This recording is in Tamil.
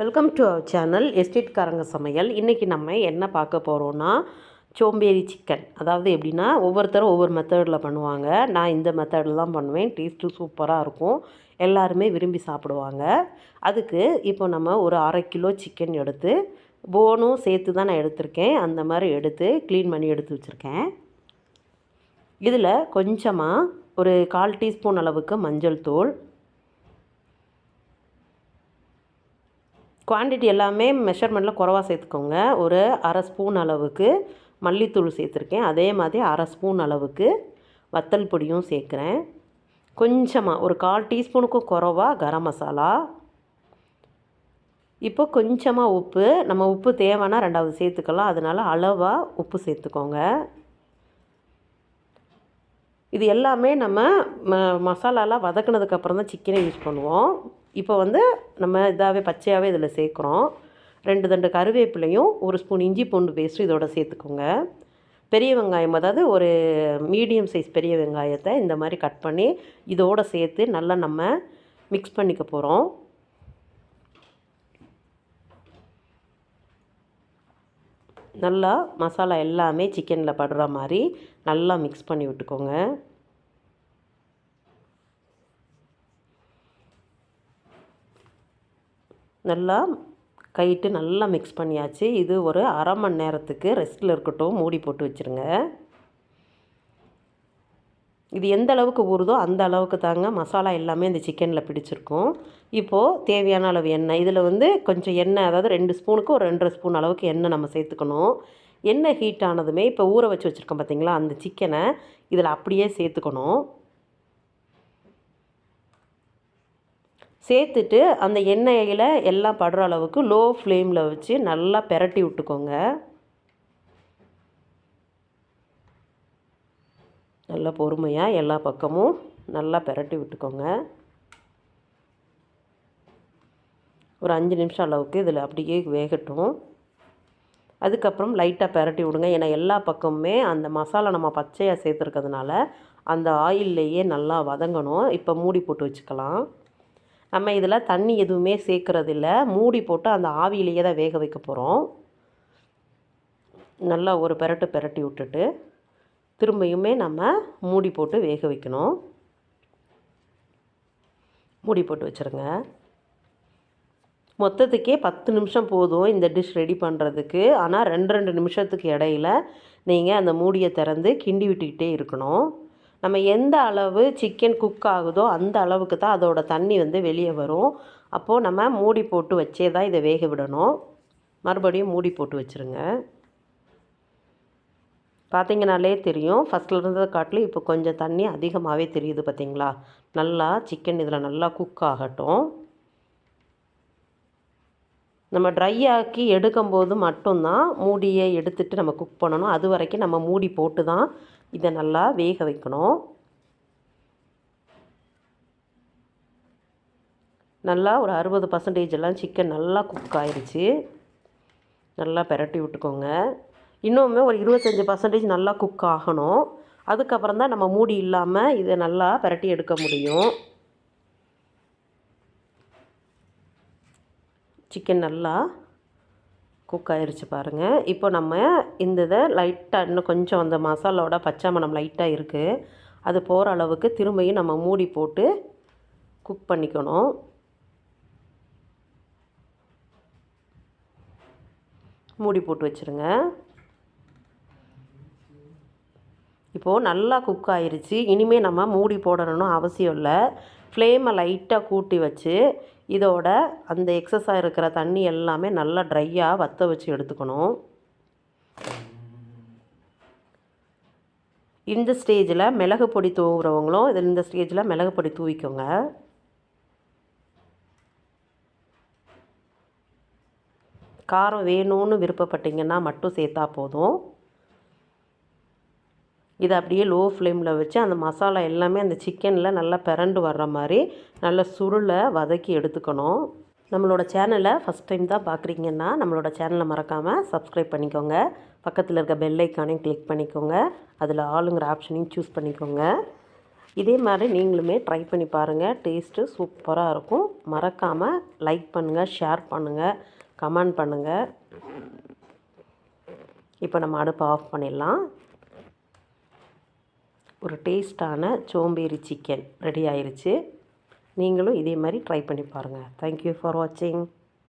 வெல்கம் டு அவர் சேனல் எஸ்டேட்காரங்க சமையல் இன்றைக்கி நம்ம என்ன பார்க்க போகிறோன்னா சோம்பேறி சிக்கன் அதாவது எப்படின்னா ஒவ்வொருத்தரும் ஒவ்வொரு மெத்தடில் பண்ணுவாங்க. நான் இந்த மெத்தடில் தான் பண்ணுவேன். டேஸ்ட்டு சூப்பராக இருக்கும். எல்லாருமே விரும்பி சாப்பிடுவாங்க. அதுக்கு இப்போ நம்ம ஒரு அரை கிலோ சிக்கன் எடுத்து போனும் சேர்த்து தான் நான் எடுத்திருக்கேன். அந்த மாதிரி எடுத்து க்ளீன் பண்ணி எடுத்து வச்சுருக்கேன். இதில் கொஞ்சமாக ஒரு கால் டீஸ்பூன் அளவுக்கு மஞ்சள் தூள் குவான்டிட்டி எல்லாமே மெஷர்மெண்ட்டில் குறவாக சேர்த்துக்கோங்க. ஒரு அரை ஸ்பூன் அளவுக்கு மல்லித்தூள் சேர்த்துருக்கேன். அதே மாதிரி அரை ஸ்பூன் அளவுக்கு வத்தல் பொடியும் சேர்க்குறேன். கொஞ்சமாக ஒரு கால் டீஸ்பூனுக்கும் குறவா கரம் மசாலா. இப்போ கொஞ்சமாக உப்பு நம்ம உப்பு தேவைன்னா ரெண்டாவது சேர்த்துக்கலாம். அதனால் அளவாக உப்பு சேர்த்துக்கோங்க. இது எல்லாமே நம்ம ம மசாலாலாம் வதக்குனதுக்கப்புறம் தான் சிக்கனை யூஸ் பண்ணுவோம். இப்போ வந்து நம்ம இதாகவே பச்சையாகவே இதில் சேர்க்குறோம். ரெண்டு தண்டு கருவேப்பிலையும் ஒரு ஸ்பூன் இஞ்சி பூண்டு பேஸ்ட்டும் இதோட சேர்த்துக்கோங்க. பெரிய வெங்காயம் அதாவது ஒரு மீடியம் சைஸ் பெரிய வெங்காயத்தை இந்த மாதிரி கட் பண்ணி இதோடு சேர்த்து நல்லா நம்ம மிக்ஸ் பண்ணிக்க போகிறோம் நல்லா மசாலா எல்லாமே சிக்கனில் படுற மாதிரி நல்லா மிக்ஸ் பண்ணி விட்டுக்கோங்க. நல்லா கைட்டு நல்லா மிக்ஸ் பண்ணியாச்சு. இது ஒரு அரை மணி நேரத்துக்கு ரெஸ்ட்டில் இருக்கட்டும். மூடி போட்டு வச்சுருங்க. இது எந்த அளவுக்கு ஊறுதோ அந்த அளவுக்கு தாங்க மசாலா எல்லாமே இந்த சிக்கனில் பிடிச்சிருக்கும். இப்போது தேவையான அளவு எண்ணெய். இதில் வந்து கொஞ்சம் எண்ணெய் அதாவது ரெண்டு ஸ்பூனுக்கு ஒரு ரெண்டரை ஸ்பூன் அளவுக்கு எண்ணெய் நம்ம சேர்த்துக்கணும். எண்ணெய் ஹீட் ஆனதுமே இப்போ ஊற வச்சு வச்சுருக்கோம் பார்த்தீங்களா அந்த சிக்கனை இதில் அப்படியே சேர்த்துக்கணும். சேர்த்துட்டு அந்த எண்ணெயில் எல்லாம் படுற அளவுக்கு லோ ஃப்ளேமில் வச்சு நல்லா பெரட்டி விட்டுக்கோங்க. நல்லா பொறுமையாக எல்லா பக்கமும் நல்லா பெரட்டி விட்டுக்கோங்க. ஒரு அஞ்சு நிமிஷம் அளவுக்கு இதில் அப்படியே வேகட்டும். அதுக்கப்புறம் லைட்டாக பெரட்டி விடுங்க. ஏன்னா எல்லா பக்கமுமே அந்த மசாலா நம்ம பச்சையாக சேர்த்துருக்கிறதுனால அந்த ஆயில்லையே நல்லா வதங்கணும். இப்போ மூடி போட்டு வச்சுக்கலாம். நம்ம இதில் தண்ணி எதுவுமே சேர்க்குறதில்ல. மூடி போட்டு அந்த ஆவியிலேயே தான் வேக வைக்க போகிறோம் நல்லா ஒரு பெரட்டு பெரட்டி விட்டுட்டு திரும்பியுமே நம்ம மூடி போட்டு வேக வைக்கணும். மூடி போட்டு வச்சுருங்க. மொத்தத்துக்கே பத்து நிமிஷம் போதும் இந்த டிஷ் ரெடி பண்ணுறதுக்கு ஆனால் ரெண்டு ரெண்டு நிமிஷத்துக்கு இடையில நீங்கள் அந்த மூடியை திறந்து கிண்டி விட்டுக்கிட்டே இருக்கணும். நம்ம எந்த அளவு சிக்கன் குக் ஆகுதோ அந்த அளவுக்கு தான் அதோட தண்ணி வந்து வெளியே வரும். அப்போது நம்ம மூடி போட்டு வச்சே தான் இதை வேக விடணும். மறுபடியும் மூடி போட்டு வச்சுருங்க. பார்த்தீங்கனாலே தெரியும். ஃபஸ்ட்டில் இருந்ததை காட்டிலும் இப்போ கொஞ்சம் தண்ணி அதிகமாகவே தெரியுது பார்த்தீங்களா நல்லா சிக்கன் இதில் நல்லா குக் ஆகட்டும். நம்ம ட்ரை ஆக்கி எடுக்கும்போது மட்டும்தான் மூடியை எடுத்துகிட்டு நம்ம குக் பண்ணணும். அது வரைக்கும் நம்ம மூடி போட்டு தான் இதை நல்லா வேக வைக்கணும். நல்லா ஒரு அறுபது பர்சன்டேஜ் எல்லாம் சிக்கன் நல்லா குக் ஆயிடுச்சு நல்லா பெரட்டி விட்டுக்கோங்க. இன்னுமே ஒரு இருபத்தஞ்சி பர்சன்டேஜ் நல்லா குக் ஆகணும். அதுக்கப்புறம் தான் நம்ம மூடி இல்லாமல் இதை நல்லா பெரட்டி எடுக்க முடியும். சிக்கன் நல்லா குக் ஆயிடுச்சு பாருங்கள் இப்போ நம்ம இந்த இதை லைட்டாக இன்னும் கொஞ்சம் அந்த மசாலாவோட பச்சை மணம் லைட்டாக இருக்குது அது போகிற அளவுக்கு திரும்பியும் நம்ம மூடி போட்டு குக் பண்ணிக்கணும். மூடி போட்டு வச்சுருங்க. இப்போது நல்லா குக் ஆயிடுச்சு இனிமேல் நம்ம மூடி போடணும்னு அவசியம் இல்லை. ஃப்ளேமை லைட்டாக கூட்டி வச்சு இதோட அந்த எக்ஸஸாக இருக்கிற தண்ணி எல்லாமே நல்லா ட்ரையாக வற்ற வச்சு எடுத்துக்கணும். இந்த ஸ்டேஜில் மிளகு பொடி தூவுறவங்களும் இதில் இந்த ஸ்டேஜில் மிளகு பொடி தூவிக்கோங்க. காரம் வேணும்னு விருப்பப்பட்டீங்கன்னா மட்டும் சேர்த்தா போதும். இதை அப்படியே லோ ஃப்ளேமில் வச்சு அந்த மசாலா எல்லாமே அந்த சிக்கனில் நல்லா பிறண்டு வர்ற மாதிரி நல்லா சுருளை வதக்கி எடுத்துக்கணும். நம்மளோட சேனலை ஃபஸ்ட் டைம் தான் பார்க்குறீங்கன்னா நம்மளோட சேனலை மறக்காமல் சப்ஸ்கிரைப் பண்ணிக்கோங்க. பக்கத்தில் இருக்க பெல் ஐக்கானையும் கிளிக் பண்ணிக்கோங்க. அதில் ஆளுங்கிற ஆப்ஷனையும் சூஸ் பண்ணிக்கோங்க. இதே மாதிரி நீங்களுமே ட்ரை பண்ணி பாருங்கள் டேஸ்ட்டு சூப்பராக இருக்கும். மறக்காமல் லைக் பண்ணுங்கள் ஷேர் பண்ணுங்கள் கமெண்ட் பண்ணுங்கள் இப்போ நம்ம அடுப்பை ஆஃப் பண்ணிடலாம். ஒரு டேஸ்டான சோம்பேறி சிக்கன் ரெடி ஆயிடுச்சு நீங்களும் இதே மாதிரி ட்ரை பண்ணி பாருங்கள் தேங்க்யூ ஃபார் வாட்சிங்